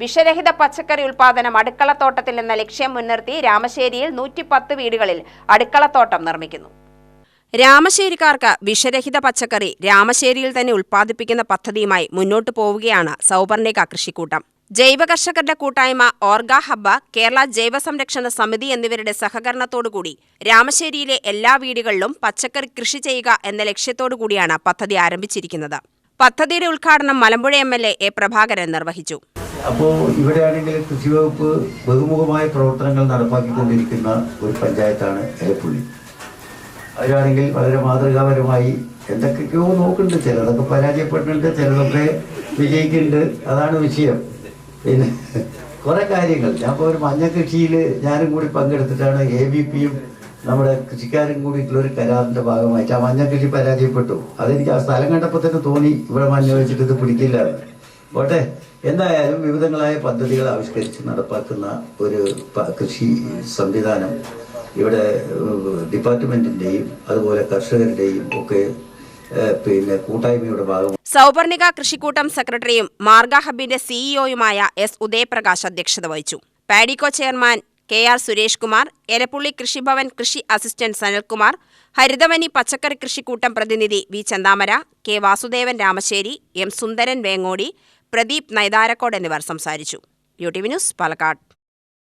വിഷരഹിത പച്ചക്കറി ഉൽപാദനം അടുക്കളത്തോട്ടത്തിൽ എന്ന ലക്ഷ്യം മുൻനിർത്തി രാമശ്ശേരിയിൽ നൂറ്റിപ്പത്ത് വീടുകളിൽ അടുക്കളത്തോട്ടം നിർമ്മിക്കുന്നു. രാമശ്ശേരിക്കാർക്ക് വിഷരഹിത പച്ചക്കറി രാമശ്ശേരിയിൽ തന്നെ ഉൽപ്പാദിപ്പിക്കുന്ന പദ്ധതിയുമായി മുന്നോട്ടു പോവുകയാണ് സൗപർണിക കൃഷിക്കൂട്ടം. ജൈവ കർഷകരുടെ കൂട്ടായ്മ ഓർഗ ഹബ്ബ കേരള ജൈവ സംരക്ഷണ സമിതി എന്നിവരുടെ സഹകരണത്തോടുകൂടി രാമശ്ശേരിയിലെ എല്ലാ വീടുകളിലും പച്ചക്കറി കൃഷി ചെയ്യുക എന്ന ലക്ഷ്യത്തോടു കൂടിയാണ് പദ്ധതി ആരംഭിച്ചിരിക്കുന്നത്. പദ്ധതിയുടെ ഉദ്ഘാടനം Malampuzha M L A Prabhakaran നിർവഹിച്ചു. അപ്പോൾ ഇവിടെയാണെങ്കിൽ കൃഷി വകുപ്പ് ബഹുമുഖമായ പ്രവർത്തനങ്ങൾ നടപ്പാക്കിക്കൊണ്ടിരിക്കുന്ന ഒരു പഞ്ചായത്താണ് എലപ്പുള്ളി അവരാണെങ്കിൽ വളരെ മാതൃകാപരമായി എന്തൊക്കെയൊക്കെയോ നോക്കുന്നുണ്ട്. ചിലതൊക്കെ പരാജയപ്പെടുന്നുണ്ട് ചിലതൊക്കെ വിജയിക്കുന്നുണ്ട്. അതാണ് വിഷയം. പിന്നെ കുറേ കാര്യങ്ങൾ. ഞാൻ ഇപ്പോൾ ഒരു മഞ്ഞ കൃഷിയിൽ ഞാനും കൂടി പങ്കെടുത്തിട്ടാണ് എ ബി പിയും നമ്മുടെ കൃഷിക്കാരും കൂടിയിട്ടുള്ള ഒരു കരാറിന്റെ ഭാഗമായിട്ട് ആ മഞ്ഞ കൃഷി പരാജയപ്പെട്ടു. അതെനിക്ക് ആ സ്ഥലം കണ്ടപ്പോൾ തന്നെ തോന്നി ഇവിടെ മഞ്ഞ വെച്ചിട്ട് ഇത് പിടിക്കില്ല. പോട്ടെ. എന്തായാലും വിവിധങ്ങളായ പദ്ധതികൾ ആവിഷ്കരിച്ച് നടപ്പാക്കുന്ന ഒരു കൃഷി സംവിധാനം ഇവിടെ ഡിപ്പാർട്ട്മെന്റിന്റെയും അതുപോലെ കർഷകരുടെയും ഒക്കെ പിന്നെ കൂട്ടായ്മയുടെ ഭാഗം സൗപർണിക കൃഷിക്കൂട്ടം സെക്രട്ടറിയും മാർഗ ഹബിന്റെ സിഇഒയുമായ എസ് ഉദയപ്രകാശ് അധ്യക്ഷത വഹിച്ചു. Paddico chairman K R Suresh Kumar Erappulli Krishibhavan കൃഷി അസിസ്റ്റന്റ് സനൽകുമാർ ഹരിതവനി പച്ചക്കറി കൃഷിക്കൂട്ടം പ്രതിനിധി V Chanthamara K Vasudevan Ramassery M Sundaran Vengodi Pradeep Naitharakkode എന്നിവർ സംസാരിച്ചു. U T V news Palakkad.